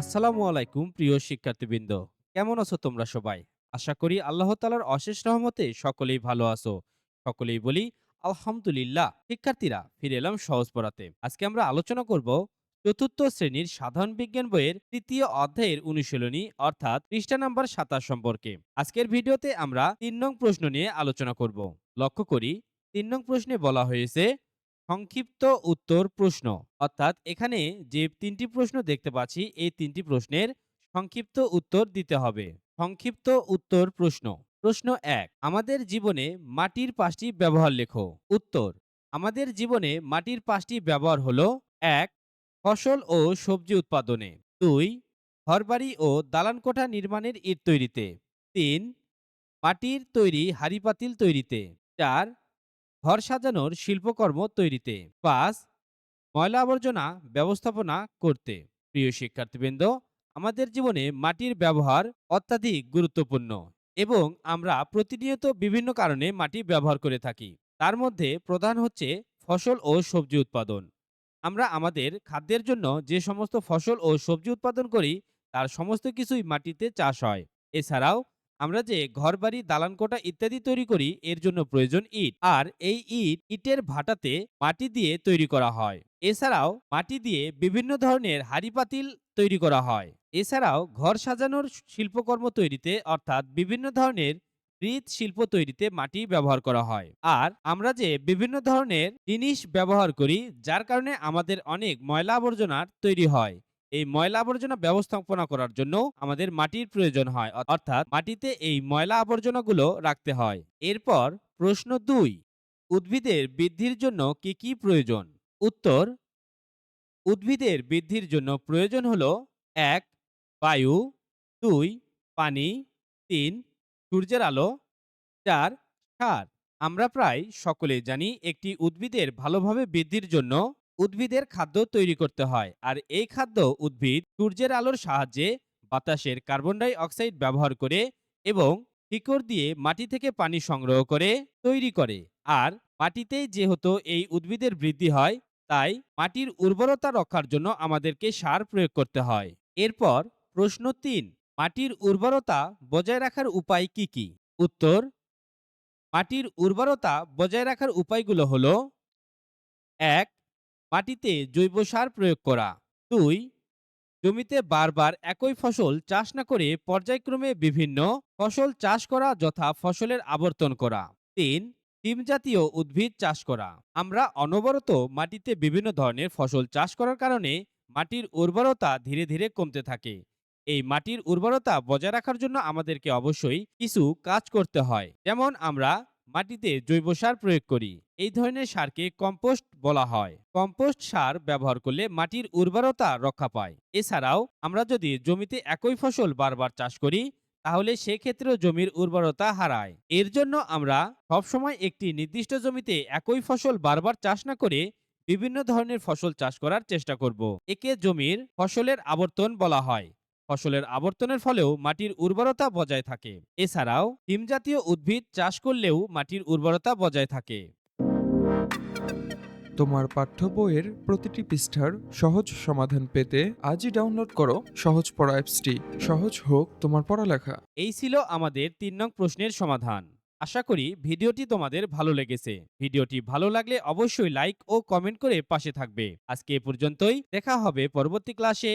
আসসালামু আলাইকুম, প্রিয় শিক্ষার্থীবৃন্দ। কেমন আছো তোমরা সবাই? আশা করি আল্লাহ তালার অশেষ রহমতে সকলেই ভালো আছো। সকলেই বলি, আলহামদুলিল্লাহ। শিক্ষার্থীরা, ফিরে এলাম সহজ পড়াতে। আজকে আমরা আলোচনা করব চতুর্থ শ্রেণির সাধারণ বিজ্ঞান বইয়ের তৃতীয় অধ্যায়ের অনুশীলনী, অর্থাৎ পৃষ্ঠা নাম্বার সাতাশ সম্পর্কে। আজকের ভিডিওতে আমরা তিন নং প্রশ্ন নিয়ে আলোচনা করব। লক্ষ্য করি, তিন নং প্রশ্নে বলা হয়েছে সংক্ষিপ্ত উত্তর প্রশ্ন। অর্থাৎ এখানে যে তিনটি প্রশ্ন দেখতে পাচ্ছি, এই তিনটি প্রশ্নের সংক্ষিপ্ত উত্তর দিতে হবে। সংক্ষিপ্ত উত্তর প্রশ্ন। প্রশ্ন এক, আমাদের জীবনে মাটির পাঁচটি ব্যবহার লেখো। উত্তর, আমাদের জীবনে মাটির পাঁচটি ব্যবহার হলো, এক, ফসল ও সবজি উৎপাদনে। দুই, ঘরবাড়ি ও দালানকোঠা নির্মাণের ইট তৈরিতে। তিন, মাটির তৈরি হাঁড়িপাতিল তৈরিতে। চার ঘর সাজানোর শিল্পকর্ম তৈরিতে। পাঁচ, ময়লা আবর্জনা ব্যবস্থাপনা করতে। প্রিয় শিক্ষার্থীবৃন্দ, আমাদের জীবনে মাটির ব্যবহার অত্যাধিক গুরুত্বপূর্ণ এবং আমরা প্রতিনিয়ত বিভিন্ন কারণে মাটি ব্যবহার করে থাকি। তার মধ্যে প্রধান হচ্ছে ফসল ও সবজি উৎপাদন। আমরা আমাদের খাদ্যের জন্য যে সমস্ত ফসল ও সবজি উৎপাদন করি, তার সমস্ত কিছুই মাটিতে চাষ হয়। এছাড়াও আমরা যে ঘরবাড়ি দালানকোটা ইত্যাদি তৈরি করি, এর জন্য প্রয়োজন ইট। আর এই ইট, ইটের ভাটাতে মাটি দিয়ে তৈরি করা হয়। এছাড়াও মাটি দিয়ে বিভিন্ন ধরনের হাড়ি পাতিল তৈরি করা হয়। এছাড়াও ঘর সাজানোর শিল্পকর্ম তৈরিতে, অর্থাৎ বিভিন্ন ধরনের মৃৎ শিল্প তৈরিতে মাটি ব্যবহার করা হয়। আর আমরা যে বিভিন্ন ধরনের জিনিস ব্যবহার করি, যার কারণে আমাদের অনেক ময়লা আবর্জনার তৈরি হয়। এই ময়লা আবর্জনা ব্যবস্থাপনা করার জন্য আমাদের মাটির প্রয়োজন হয়। অর্থাৎ মাটিতে এই ময়লা আবর্জনাগুলো রাখতে হয়। এরপর প্রশ্ন দুই, উদ্ভিদের বৃদ্ধির জন্য কি কি প্রয়োজন? উত্তর, উদ্ভিদের বৃদ্ধির জন্য প্রয়োজন হল, এক, বায়ু, দুই, পানি, তিন, সূর্যের আলো, চার, সার। আমরা প্রায় সকলেই জানি একটি উদ্ভিদের ভালোভাবে বৃদ্ধির জন্য উদ্ভিদের খাদ্য তৈরি করতে হয়। আর এই খাদ্য উদ্ভিদ সূর্যের আলোর সাহায্যে বাতাসের কার্বন ডাই অক্সাইড ব্যবহার করে এবং শিকড় দিয়ে মাটি থেকে পানি সংগ্রহ করে তৈরি করে। আর মাটিতেই যেহেতু এই উদ্ভিদের বৃদ্ধি হয়, তাই মাটির উর্বরতা রক্ষার জন্য আমাদেরকে সার প্রয়োগ করতে হয়। এরপর প্রশ্ন তিন, মাটির উর্বরতা বজায় রাখার উপায় কি কি? উত্তর, মাটির উর্বরতা বজায় রাখার উপায়গুলো হলো, এক মাটিতে জৈব সার প্রয়োগ করা। দুই, জমিতে বারবার একই ফসল চাষ না করে পর্যায়ক্রমে বিভিন্ন ফসল চাষ করা যথা ফসলের আবর্তন করা। তিন ডিম জাতীয় উদ্ভিদ চাষ করা। আমরা অনবরত মাটিতে বিভিন্ন ধরনের ফসল চাষ করার কারণে মাটির উর্বরতা ধীরে ধীরে কমতে থাকে। এই মাটির উর্বরতা বজায় রাখার জন্য আমাদেরকে অবশ্যই কিছু কাজ করতে হয়। যেমন আমরা মাটিতে জৈব সার প্রয়োগ করি। এই ধরনের সারকে কম্পোস্ট বলা হয়। কম্পোস্ট সার ব্যবহার করলে মাটির উর্বরতা রক্ষা পায়। এছাড়াও, আমরা যদি জমিতে একই ফসল বারবার চাষ করি, তাহলে সেক্ষেত্রেও জমির উর্বরতা হারায়। এর জন্য আমরা সবসময় একটি নির্দিষ্ট জমিতে একই ফসল বারবার চাষ না করে বিভিন্ন ধরনের ফসল চাষ করার চেষ্টা করব। একে জমির ফসলের আবর্তন বলা হয়। ফসলের আবর্তনের ফলেও মাটির উর্বরতা বজায় থাকে। এছাড়াও ডিম জাতীয় উদ্ভিদ চাষ করলেও মাটির উর্বরতা বজায় থাকে। তোমার পাঠ্য বইয়ের প্রতিটি পৃষ্ঠার সহজ সমাধান পেতে আজই ডাউনলোড করো সহজ পড়া অ্যাপসটি। সহজ হোক তোমার পড়ালেখা। এই ছিল আমাদের তিন নং প্রশ্নের সমাধান। আশা করি ভিডিওটি তোমাদের ভালো লেগেছে। ভিডিওটি ভালো লাগলে অবশ্যই লাইক ও কমেন্ট করে পাশে থাকবে। আজকে এ পর্যন্তই। দেখা হবে পরবর্তী ক্লাসে।